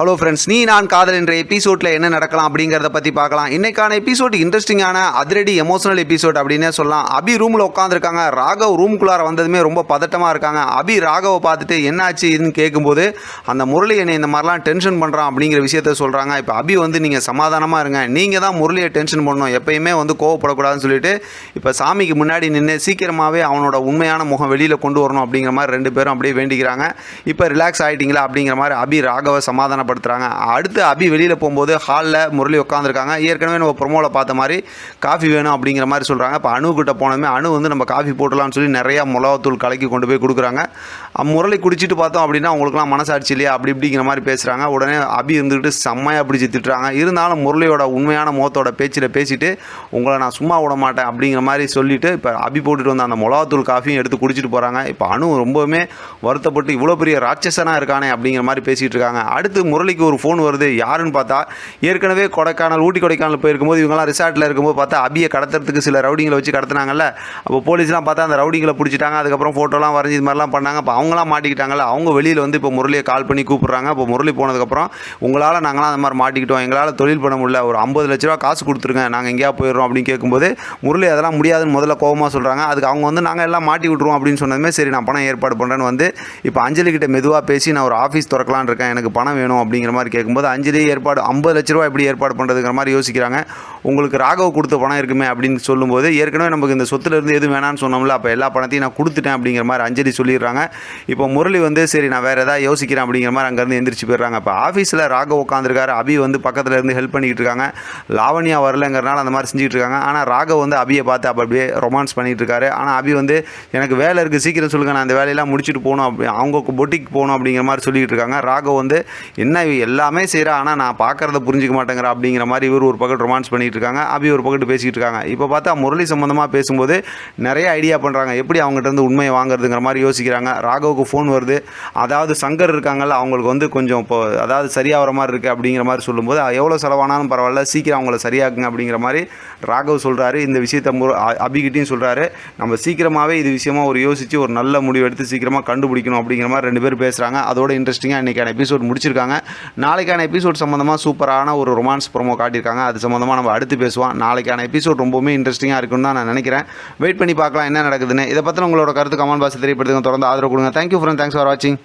Hello friends நீ நான் காதல் என்ற எபிசோடில் என்ன நடக்கலாம் அப்படிங்கிறத பற்றி பார்க்கலாம். இன்னைக்கான எபிசோட் இன்ட்ரெஸ்டிங்கான அதிரடி எமோஷனல் எபிசோட் அப்படின்னே சொல்லலாம். அபி ரூமில் உட்காந்துருக்காங்க ராகவ் ரூம்குள்ளார வந்ததுமே ரொம்ப பதட்டமாக இருக்காங்க. அபி ராகவை பார்த்துட்டு என்னாச்சு? இதுன்னு கேட்கும்போது அந்த முரளி என்னை இந்த மாதிரிலாம் டென்ஷன் பண்ணுறான் அப்படிங்கிற விஷயத்த சொல்கிறாங்க இப்போ அபி வந்து நீங்கள் சமாதானமாக இருங்க. நீங்கள் தான் முரளியை டென்ஷன் பண்ணணும். எப்பயுமே வந்து கோவப்படக்கூடாதுன்னு சொல்லிட்டு இப்போ சாமிக்கு முன்னாடி நின்று சீக்கிரமாகவே அவனோட உண்மையான முகம் வெளியில் கொண்டு வரணும் அப்படிங்கிற மாதிரி ரெண்டு பேரும் அப்படியே வேண்டிக்கிறாங்க. இப்போ ரிலாக்ஸ் ஆகிட்டிங்களா அப்படிங்கிற மாதிரி அபி ராகவை சமாதானப்படுத்துகிறாங்க அடுத்து அபி வெளியில் போகும்போது ஹாலில் முரளி உட்காந்துருக்காங்க ஏற்கனவே நம்ம ப்ரொமோவில் பார்த்த மாதிரி காஃபி வேணும் அப்படிங்கிற மாதிரி சொல்கிறாங்க இப்போ அணு கிட்ட அணு வந்து நம்ம காஃபி போட்டலாம்னு சொல்லி நிறையா மிளகாத்தூள் கலக்கி கொண்டு போய் கொடுக்குறாங்க. முரளி குடிச்சிட்டு பார்த்தோம் அப்படின்னா அவங்களுக்குலாம் மனசாட்சி இல்லையா? அப்படி இப்படிங்கிற மாதிரி பேசுகிறாங்க உடனே அபி இருந்துக்கிட்டு செம்மையாக பிடிச்சி திட்டுறாங்க. இருந்தாலும் முரளியோட உண்மையான முகத்தோட பேச்சில் பேசிட்டு உங்களை நான் சும்மா விட மாட்டேன் அப்படிங்கிற மாதிரி சொல்லிட்டு இப்போ அபி போட்டுட்டு வந்த அந்த மிளகாத்தூள் காஃபியும் எடுத்து குடிச்சிட்டு போகிறாங்க இப்போ அணு ரொம்பவுமே வருத்தப்பட்டு இவ்வளோ பெரிய ராட்சசனாக இருக்கானே அப்படிங்கிற மாதிரி பேசிகிட்டு இருக்காங்க. அடுத்து முரளிக்கு ஒரு ஃபோன் வருது. யாருன்னு பார்த்தா ஏற்கனவே கொடைக்கானல் ஊட்டி கொடைக்கானல் போயிருக்கும்போது இவங்கெல்லாம் ரிசார்ட்டில் இருக்கும்போது பார்த்தா அபியை கடத்துறதுக்கு சில ரவுடிங்களை வச்சு கடத்தினாங்கல்ல. அப்போ போலீஸ்லாம் பார்த்தா அந்த ரவுடிங்களை பிடிச்சிட்டாங்க. அதுக்கப்புறம் ஃபோட்டோலாம் வரைஞ்சி இது மாதிரிலாம் பண்ணாங்க. அப்போ அவங்களாம் மாட்டிக்கிட்டாங்கல்ல. அவங்க வெளியில் வந்து இப்போ முரளியை கால் பண்ணி கூப்பிட்றாங்க. அப்போ முரளி போனதுக்கப்புறம் உங்களால் நாங்களாம் அந்த மாதிரி மாட்டிக்கிட்டோம். எங்களால் தொழில் பண்ண முடியல. ஒரு ஐம்பது லட்ச ரூபா காசு கொடுத்துருங்க. நாங்கள் எங்கேயா போயிடுறோம். அப்படின்னு கேட்கும்போது முரளி அதெல்லாம் முடியாதுன்னு முதல்ல கோபமாக சொல்கிறாங்க அதுக்கு அவங்க வந்து நாங்கள் எல்லாம் மாட்டி விட்ருவோம் அப்படின்னு சொன்னதுமே சரி நான் பணம் ஏற்பாடு பண்ணுறேன்னு வந்து இப்போ அஞ்சலி கிட்ட மெதுவாக பேசி நான் ஒரு ஆஃபீஸ் திறக்கலான்னு இருக்கேன். எனக்கு பணம் வேணும். அப்படிங்கிற மாதிரி கேட்கும்போது அஞ்சலி ஏற்பாடு ஐம்பது லட்ச ரூபா எப்படி ஏற்பாடு பண்ணுறதுங்கிற மாதிரி யோசிக்கிறாங்க. உங்களுக்கு ராகவ் கொடுத்த பணம் இருக்குமே அப்படின்னு சொல்லும்போது ஏற்கனவே நமக்கு இந்த சொத்துல இருந்து எதுவும் வேணாம்னு சொன்னோம்ல அப்போ எல்லா பணத்தையும் நான் கொடுத்துட்டேன் அப்படிங்கிற மாதிரி அஞ்சலி சொல்லிடுறாங்க. இப்போ முரளி வந்து சரி நான் வேறு ஏதாவது யோசிக்கிறேன் அப்படிங்கிற மாதிரி அங்கேருந்து எந்திரிச்சு போயிடுறாங்க. இப்போ ஆஃபீஸில் ராகவ் உட்காந்துருக்காரு அபி வந்து பக்கத்தில் இருந்து ஹெல்ப் பண்ணிக்கிட்டு இருக்காங்க. லாவணியா வரலங்கிறனால அந்த மாதிரி செஞ்சுட்டு இருக்காங்க. ஆனால் ராகவ் வந்து அபியை பார்த்து அப்போ அப்படியே ரொமான்ஸ் பண்ணிகிட்டு இருக்காரு. ஆனால் அபி வந்து எனக்கு வேலை இருக்குது சீக்கிரம் சொல்லுங்கள் நான் அந்த வேலையெல்லாம் முடிச்சுட்டு போகணும் அப்படி அவங்க பொட்டிக்கு போகணும் அப்படிங்கிற மாதிரி சொல்லிகிட்டு இருக்காங்க. ராகவ் வந்து என்ன இவ எல்லாமே செய்கிறா ஆனால் நான் பார்க்குறத புரிஞ்சிக்க மாட்டேங்கிறா அப்படிங்கிற மாதிரி இவர் ஒரு பக்கம் ரொமான்ஸ் பண்ணிகிட்டு இருக்காங்க. அபி ஒரு பக்கத்து பேசிக்கிட்டு இருக்காங்க. இப்போ பார்த்தா முரளி சம்மந்தமாக பேசும்போது நிறைய ஐடியா பண்ணுறாங்க எப்படி அவங்ககிட்ட இருந்து உண்மையை வாங்குறதுங்கிற மாதிரி யோசிக்கிறாங்க. ராகவுக்கு ஃபோன் வருது. அதாவது சங்கர் இருக்காங்கல்ல அவங்களுக்கு வந்து கொஞ்சம் இப்போ அதாவது சரியாகிற மாதிரி இருக்குது அப்படிங்கிற மாதிரி சொல்லும்போது எவ்வளோ செலவானாலும் பரவாயில்ல சீக்கிரம் அவங்கள சரியாக்குங்க அப்படிங்கிற மாதிரி ராகவ் சொல்கிறாரு இந்த விஷயத்தை மு அ- அபிகிட்டையும் சொல்கிறாரு நம்ம சீக்கிரமாகவே இது விஷயமா ஒரு யோசித்து ஒரு நல்ல முடிவு எடுத்து சீக்கிரமாக கண்டுபிடிக்கணும் அப்படிங்கிற மாதிரி ரெண்டு பேர் பேசுகிறாங்க அதோட இன்ட்ரெஸ்டிங்காக இன்றைக்கான எபிசோட் முடிச்சிருக்காங்க. நாளைக்கான எபிசோட் சம்மந்தமாக சூப்பரான ஒரு ரொமான்ஸ் ப்ரோமோ காட்டியிருக்காங்க. அது சம்மந்தமாக நம்ம அடுத்து பேசுவோம். நாளைக்கான எபிசோட் ரொம்பவுமே இன்ட்ரெஸ்டிங்காக இருக்குன்னு தான் நான் நினைக்கிறேன். வெயிட் பண்ணி பார்க்கலாம் என்ன நடக்குதுன்னு. இதை பற்றின உங்களோட கருத்து கமெண்ட் பாக்ஸ் தெரியப்படுத்துங்க. தொடர்ந்து ஆதரவு கொடுங்க. தேங்க்யூ ஃப்ரெண்ட் தேங்க்ஸ் ஃபார் வாட்சிங்